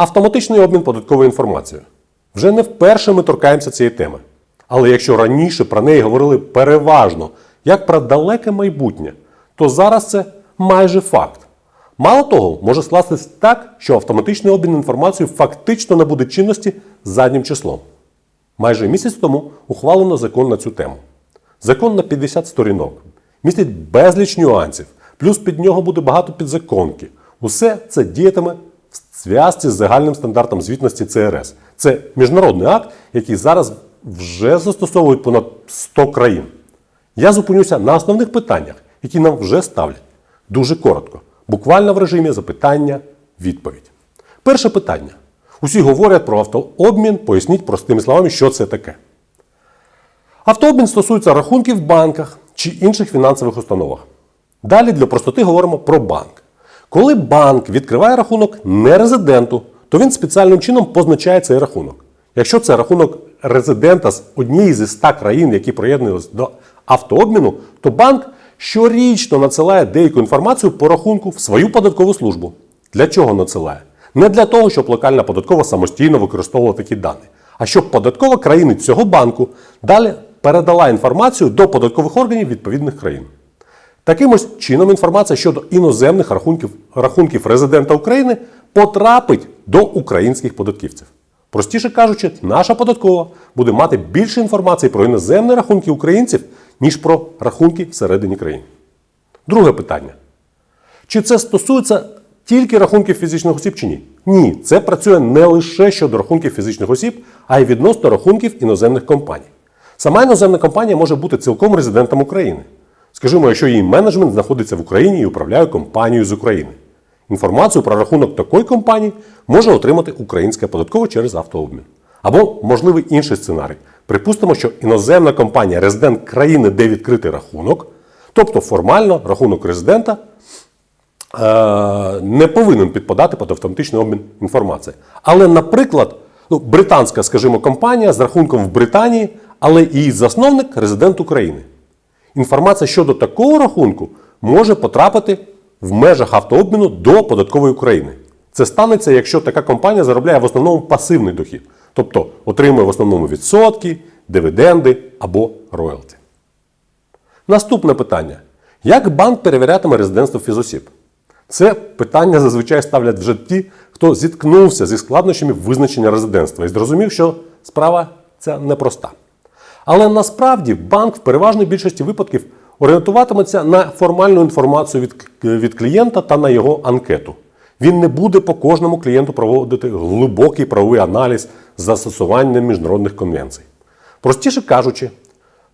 Автоматичний обмін податковою інформацією. Вже не вперше ми торкаємося цієї теми. Але якщо раніше про неї говорили переважно як про далеке майбутнє, то зараз це майже факт. Мало того, може скластись так, що автоматичний обмін інформацією фактично набуде чинності заднім числом. Майже місяць тому ухвалено закон на цю тему. Закон на 50 сторінок, містить безліч нюансів, плюс під нього буде багато підзаконки. Усе це діятиме в зв'язці з загальним стандартом звітності ЦРС. Це міжнародний акт, який зараз вже застосовують понад 100 країн. Я зупинюся на основних питаннях, які нам вже ставлять. Дуже коротко, буквально в режимі запитання-відповідь. Перше питання. Усі говорять про автообмін, поясніть простими словами, що це таке. Автообмін стосується рахунків в банках чи інших фінансових установах. Далі для простоти говоримо про банк. Коли банк відкриває рахунок не резиденту, то він спеціальним чином позначає цей рахунок. Якщо це рахунок резидента з однієї зі 100 країн, які приєднуються до автообміну, то банк щорічно надсилає деяку інформацію по рахунку в свою податкову службу. Для чого надсилає? Не для того, щоб локальна податкова самостійно використовувала такі дані, а щоб податкова країни цього банку далі передала інформацію до податкових органів відповідних країн. Таким ось чином інформація щодо іноземних рахунків, рахунків резидента України потрапить до українських податківців. Простіше кажучи, наша податкова буде мати більше інформації про іноземні рахунки українців, ніж про рахунки всередині країни. Друге питання. Чи це стосується тільки рахунків фізичних осіб чи ні? Ні, це працює не лише щодо рахунків фізичних осіб, а й відносно рахунків іноземних компаній. Сама іноземна компанія може бути цілком резидентом України. Скажімо, якщо її менеджмент знаходиться в Україні і управляє компанією з України. Інформацію про рахунок такої компанії може отримати українська податкова через автообмін. Або можливий інший сценарій. Припустимо, що іноземна компанія резидент країни, де відкритий рахунок, тобто формально рахунок резидента е, не повинен підпадати під автоматичний обмін інформації. Але, наприклад, ну, британська, скажімо, компанія з рахунком в Британії, але її засновник резидент України. Інформація щодо такого рахунку може потрапити в межах автообміну до податкової України. Це станеться, якщо така компанія заробляє в основному пасивний дохід, тобто отримує в основному відсотки, дивіденди або роялті. Наступне питання: як банк перевірятиме резидентство фізосіб? Це питання зазвичай ставлять вже ті, хто зіткнувся зі складнощами визначення резидентства і зрозумів, що справа ця непроста. Але насправді банк в переважній більшості випадків орієнтуватиметься на формальну інформацію від, від клієнта та на його анкету. Він не буде по кожному клієнту проводити глибокий правовий аналіз з застосуванням міжнародних конвенцій. Простіше кажучи,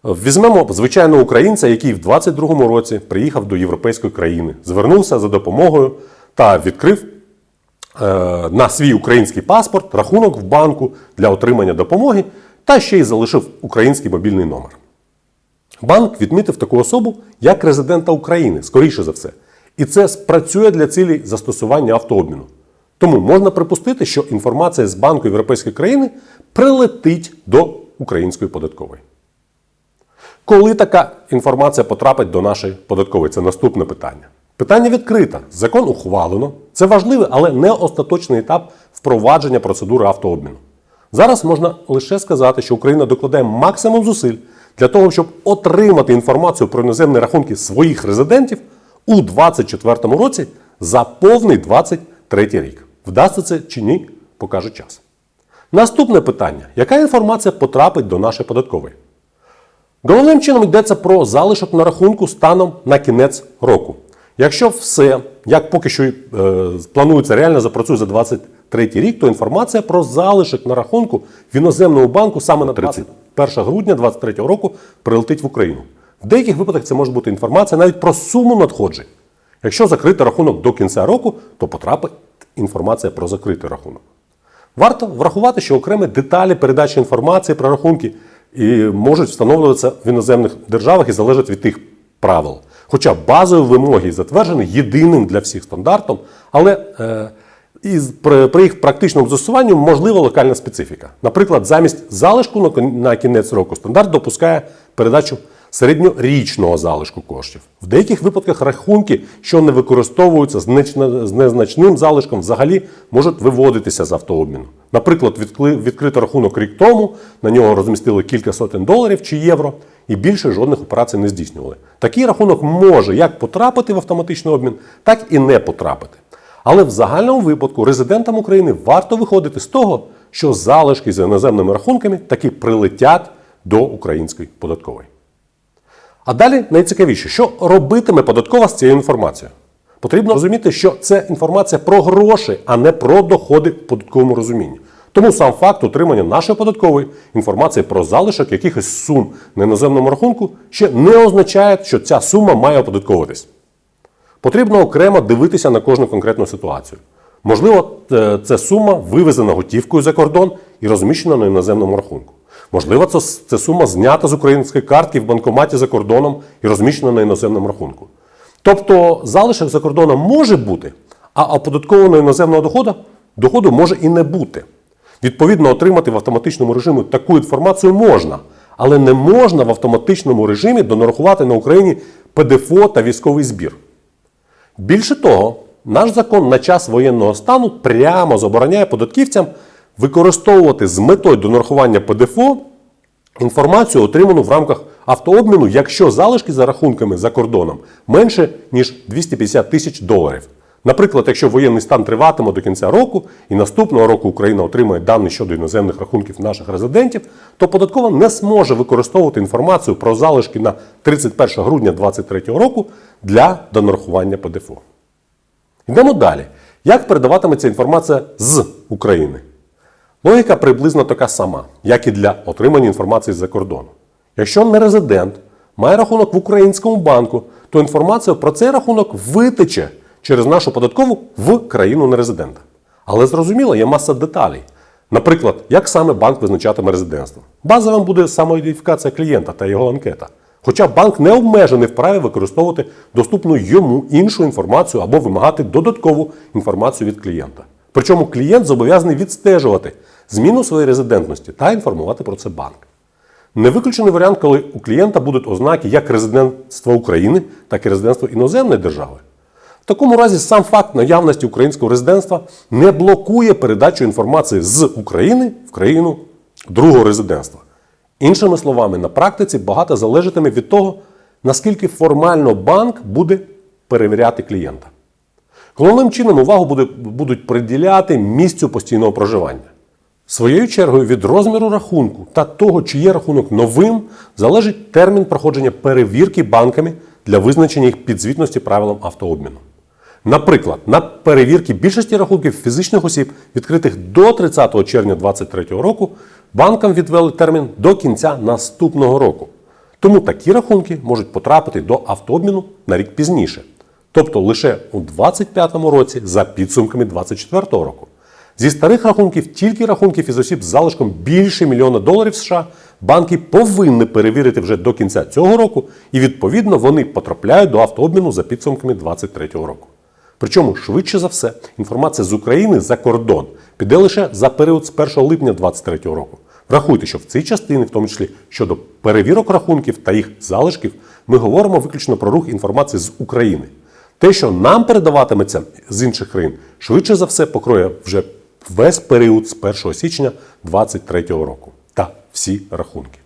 візьмемо звичайного українця, який в 22-му році приїхав до європейської країни, звернувся за допомогою та відкрив е, на свій український паспорт рахунок в банку для отримання допомоги та ще й залишив український мобільний номер. Банк відмітив таку особу як резидента України, скоріше за все. І це спрацює для цілей застосування автообміну. Тому можна припустити, що інформація з банку європейської країни прилетить до української податкової. Коли така інформація потрапить до нашої податкової? Це наступне питання. Питання відкрите. Закон ухвалено. Це важливий, але не остаточний етап впровадження процедури автообміну. Зараз можна лише сказати, що Україна докладає максимум зусиль для того, щоб отримати інформацію про іноземні рахунки своїх резидентів у 2024 році за повний 2023 рік. Вдасться це чи ні, покаже час. Наступне питання: яка інформація потрапить до нашої податкової? Головним чином йдеться про залишок на рахунку станом на кінець року. Якщо все, як поки що е, планується, реально запрацює за 2023 рік, то інформація про залишок на рахунку в іноземному банку саме на 31 грудня 2023 року прилетить в Україну. В деяких випадках це може бути інформація навіть про суму надходжень. Якщо закрити рахунок до кінця року, то потрапить інформація про закритий рахунок. Варто врахувати, що окремі деталі передачі інформації про рахунки і можуть встановлюватися в іноземних державах і залежать від тих правил. Хоча базові вимоги затверджені єдиним для всіх стандартом, але е, і при, їх практичному застосуванні можлива локальна специфіка. Наприклад, замість залишку на, кінець року стандарт допускає передачу середньорічного залишку коштів. В деяких випадках рахунки, що не використовуються з незначним залишком, взагалі можуть виводитися з автообміну. Наприклад, відкрито рахунок рік тому, на нього розмістили кілька сотень доларів чи євро, і більше жодних операцій не здійснювали. Такий рахунок може як потрапити в автоматичний обмін, так і не потрапити. Але в загальному випадку резидентам України варто виходити з того, що залишки з іноземними рахунками таки прилетять до української податкової. А далі найцікавіше, що робитиме податкова з цією інформацією? Потрібно розуміти, що це інформація про гроші, а не про доходи в податковому розумінні. Тому сам факт отримання нашої податкової інформації про залишок якихось сум на іноземному рахунку ще не означає, що ця сума має оподатковуватись. Потрібно окремо дивитися на кожну конкретну ситуацію. Можливо, е, це сума вивезена готівкою за кордон і розміщена на іноземному рахунку. Можливо, це, сума знята з української картки в банкоматі за кордоном і розміщена на іноземному рахунку. Тобто залишок за кордоном може бути, а оподаткованого іноземного доходу, доходу може і не бути. Відповідно, отримати в автоматичному режимі таку інформацію можна, але не можна в автоматичному режимі донарахувати на Україні ПДФО та військовий збір. Більше того, наш закон на час воєнного стану прямо забороняє податківцям використовувати з метою донарахування ПДФО інформацію, отриману в рамках автообміну, якщо залишки за рахунками за кордоном менше, ніж 250 тисяч доларів. Наприклад, якщо воєнний стан триватиме до кінця року і наступного року Україна отримає дані щодо іноземних рахунків наших резидентів, то податкова не зможе використовувати інформацію про залишки на 31 грудня 2023 року для донарахування ПДФО. Йдемо далі. Як передаватиметься інформація з України? Логіка приблизно така сама, як і для отримання інформації з-за кордону. Якщо не резидент має рахунок в українському банку, то інформація про цей рахунок витече через нашу податкову в країну нерезидента. Але зрозуміло, є маса деталей. Наприклад, як саме банк визначатиме резидентство. Базовим буде самоідентифікація клієнта та його анкета. Хоча банк не обмежений в праві використовувати доступну йому іншу інформацію або вимагати додаткову інформацію від клієнта. Причому клієнт зобов'язаний відстежувати зміну своєї резидентності та інформувати про це банк. Не виключений варіант, коли у клієнта будуть ознаки як резидентства України, так і резидентства іноземної держави. Такому разі сам факт наявності українського резидентства не блокує передачу інформації з України в країну другого резидентства. Іншими словами, на практиці багато залежатиме від того, наскільки формально банк буде перевіряти клієнта. Головним чином увагу буде, будуть приділяти місцю постійного проживання. Своєю чергою від розміру рахунку та того, чи є рахунок новим, залежить термін проходження перевірки банками для визначення їх підзвітності правилам автообміну. Наприклад, на перевірки більшості рахунків фізичних осіб, відкритих до 30 червня 2023 року, банкам відвели термін до кінця наступного року. Тому такі рахунки можуть потрапити до автообміну на рік пізніше, тобто лише у 2025 році за підсумками 2024 року. Зі старих рахунків тільки рахунків із осіб з залишком більше мільйона доларів США банки повинні перевірити вже до кінця цього року, і відповідно вони потрапляють до автообміну за підсумками 2023 року. Причому, швидше за все, інформація з України за кордон піде лише за період з 1 липня 2023 року. Врахуйте, що в цій частині, в тому числі щодо перевірок рахунків та їх залишків, ми говоримо виключно про рух інформації з України. Те, що нам передаватиметься з інших країн, швидше за все покроє вже весь період з 1 січня 2023 року та всі рахунки.